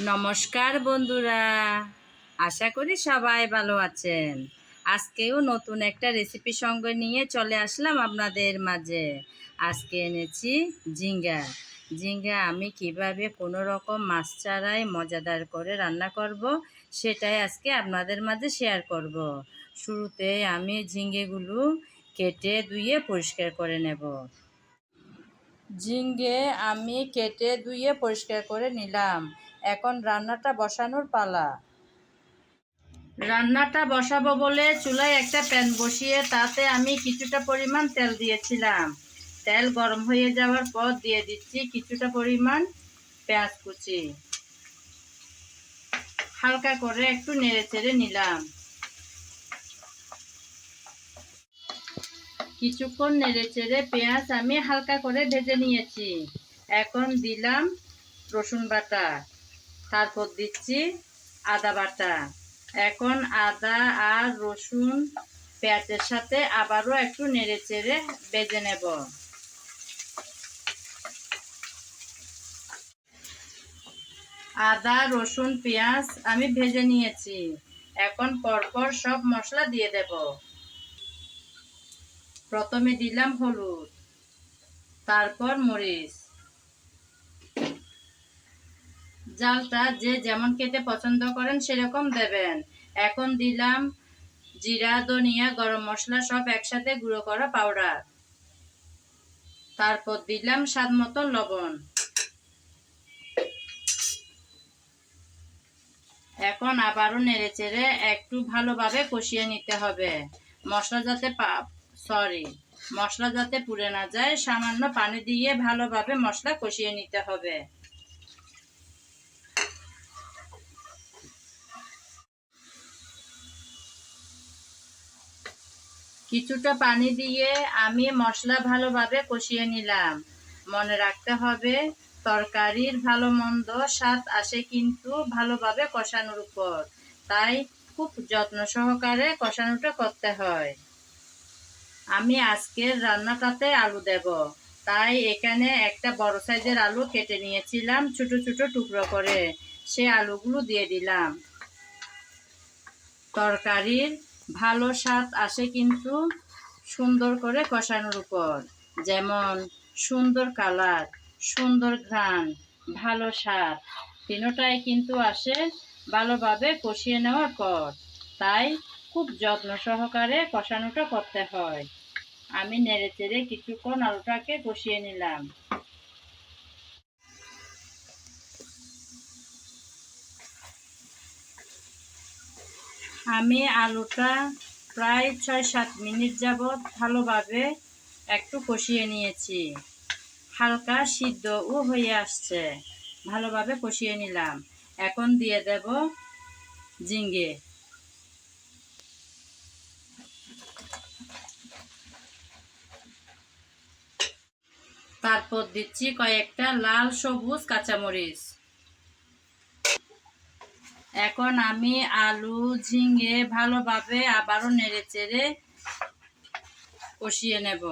নমস্কার বন্ধুরা। আশা করি সবাই ভালো আছেন। আজকেও নতুন একটা রেসিপি সঙ্গে নিয়ে চলে আসলাম আপনাদের মাঝে। আজকে এনেছি ঝিঙ্গা। ঝিঙ্গা আমি কীভাবে কোনো রকম মাছ ছাড়াই মজাদার করে রান্না করব, সেটাই আজকে আপনাদের মাঝে শেয়ার করব। শুরুতে আমি ঝিঙ্গেগুলো কেটে ধুয়ে পরিষ্কার করে নেব। ঝিঙ্গে আমি কেটে ধুয়ে পরিষ্কার করে নিলাম। এখন রান্নাটা বসানোর পালা। রান্নাটা বসাবো বলে চুলায় একটা প্যান বসিয়ে তাতে আমি কিছুটা পরিমাণ তেল দিয়েছিলাম। তেল গরম হয়ে যাওয়ার পর দিয়ে দিচ্ছি কিছুটা পরিমাণ পেঁয়াজ কুচি। হালকা করে একটু নেড়ে চেড়ে নিলাম। কিছুক্ষণ নেড়ে চেড়ে পেঁয়াজ আমি হালকা করে ভেজে নিয়েছি। এখন দিলাম রসুন বাটা। তারপর দিচ্ছি আদা বাটা। এখন আদা আর রসুন পেঁয়াজের সাথে আবারও একটু নেড়ে চেড়ে বেজে নেব। আদা, রসুন, পেঁয়াজ আমি ভেজে নিয়েছি। এখন পরপর সব মশলা দিয়ে দেব। প্রথমে দিলাম হলুদ, তারপর মরিচ। জালটা যে যেমন খেতে পছন্দ করেন, সেরকম দেবেন। এখন দিলাম জিরা ধনিয়া গরম মশলা সব একসাথে গুঁড়ো করা পাউডার তারপর দিলাম স্বাদ মতন লবণ। এখন আবারও নেড়ে চেড়ে একটু ভালোভাবে কষিয়ে নিতে হবে। মশলা যাতে সরি মশলা যাতে পুড়ে না যায়, সামান্য পানি দিয়ে ভালোভাবে মশলা কষিয়ে নিতে হবে। কিছুটা পানি দিয়ে আমি মশলা ভালোভাবে কষিয়ে নিলাম। মনে রাখতে হবে, তরকারির ভালো মন্দ স্বাদ আসে কিন্তু ভালোভাবে কষানোর উপর। তাই খুব যত্ন সহকারে কষানোটা করতে হয়। আমি আজকের রান্নাটাতে আলু দেব। তাই এখানে একটা বড় সাইজের আলু কেটে নিয়েছিলাম ছোট ছোট টুকরো করে। সে আলুগুলো দিয়ে দিলাম। তরকারির ভালো স্বাদ আসে কিন্তু সুন্দর করে কষানোর উপর। যেমন, সুন্দর কালার, সুন্দর ঘ্রাণ, ভালো স্বাদ, তিনোটাই কিন্তু আসে ভালোভাবে কষিয়ে নেওয়ার পর। তাই খুব যত্ন সহকারে কষানোটা করতে হয়। আমি নেড়ে চেড়ে কিছুক্ষণ আলুটাকে কষিয়ে নিলাম। আমি আলুটা প্রায় ছয় সাত মিনিট যাবৎ ভালোভাবে একটু কষিয়ে নিয়েছি। হালকা সিদ্ধও হয়ে আসছে। ভালোভাবে কষিয়ে নিলাম। এখন দিয়ে দেব ঝিঙ্গে তারপর দিচ্ছি কয়েকটা লাল সবুজ কাঁচামরিচ। এখন আমি আলু ঝিঙে ভালোভাবে আবারও নেড়ে চেড়ে কষিয়ে নেব।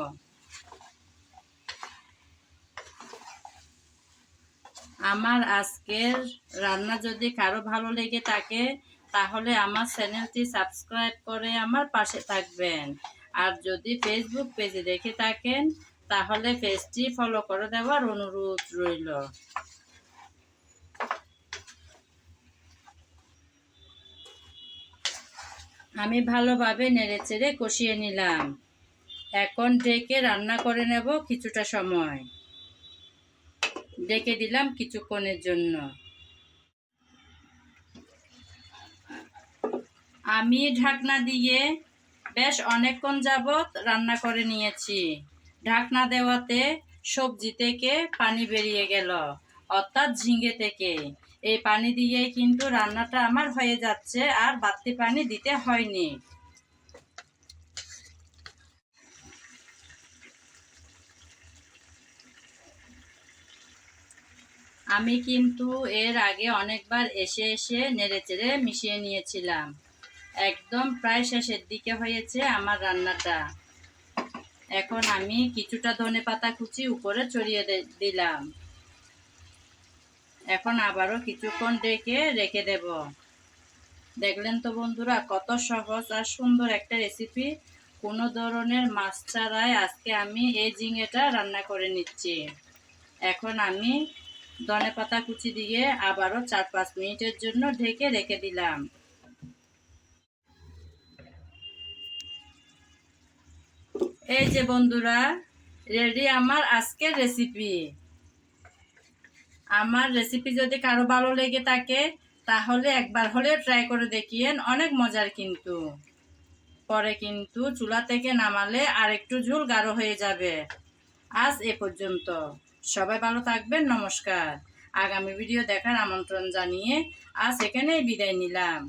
আমার আজকের রান্না যদি কারও ভালো লেগে থাকে, তাহলে আমার চ্যানেলটি সাবস্ক্রাইব করে আমার পাশে থাকবেন। আর যদি ফেসবুক পেজে দেখে থাকেন, তাহলে পেজটি ফলো করে দেওয়ার অনুরোধ রইল। আমি ভালোভাবে নেড়ে চেড়ে কষিয়ে নিলাম। এখন ডেকে রান্না করে নেব কিছুটা সময়। ডেকে দিলাম কিছুক্ষণের জন্য। আমি ঢাকনা দিয়ে বেশ অনেকক্ষণ যাবৎ রান্না করে নিয়েছি। ঢাকনা দেওয়াতে সবজি থেকে পানি বেরিয়ে গেল, অর্থাৎ ঝিঙ্গে থেকে। এই পানি দিয়েই কিন্তু রান্নাটা আমার হয়ে যাচ্ছে আর বাড়তি পানি দিতে হয়নি। আমি কিন্তু এর আগে অনেকবার এসে এসে নেড়ে চেড়ে মিশিয়ে নিয়েছিলাম। একদম প্রায় শেষের দিকে হয়েছে আমার রান্নাটা। এখন আমি কিছুটা ধনে পাতা কুচি উপরে চড়িয়ে দিলাম। এখন আবারও কিছুক্ষণ ডেকে রেখে দেব। দেখলেন তো বন্ধুরা, কত সহজ আর সুন্দর একটা রেসিপি কোনো ধরনের মাছ ছাড়াই আজকে আমি এই ঝিঙেটা রান্না করে নিচ্ছি। এখন আমি ধনে পাতা কুচি দিয়ে আবারও চার পাঁচ মিনিটের জন্য ঢেকে রেখে দিলাম। এই যে বন্ধুরা, রেডি আমার আজকের রেসিপি আমার রেসিপি যদি কারও ভালো লেগে থাকে, তাহলে একবার হলে ট্রাই করে দেখিয়েন, অনেক মজার কিন্তু। পরে কিন্তু চুলা থেকে নামালে আর একটু ঝুল গাঢ় হয়ে যাবে। আজ এ পর্যন্ত। সবাই ভালো থাকবেন, নমস্কার। আগামী ভিডিও দেখার আমন্ত্রণ জানিয়ে আজ এখানেই বিদায় নিলাম।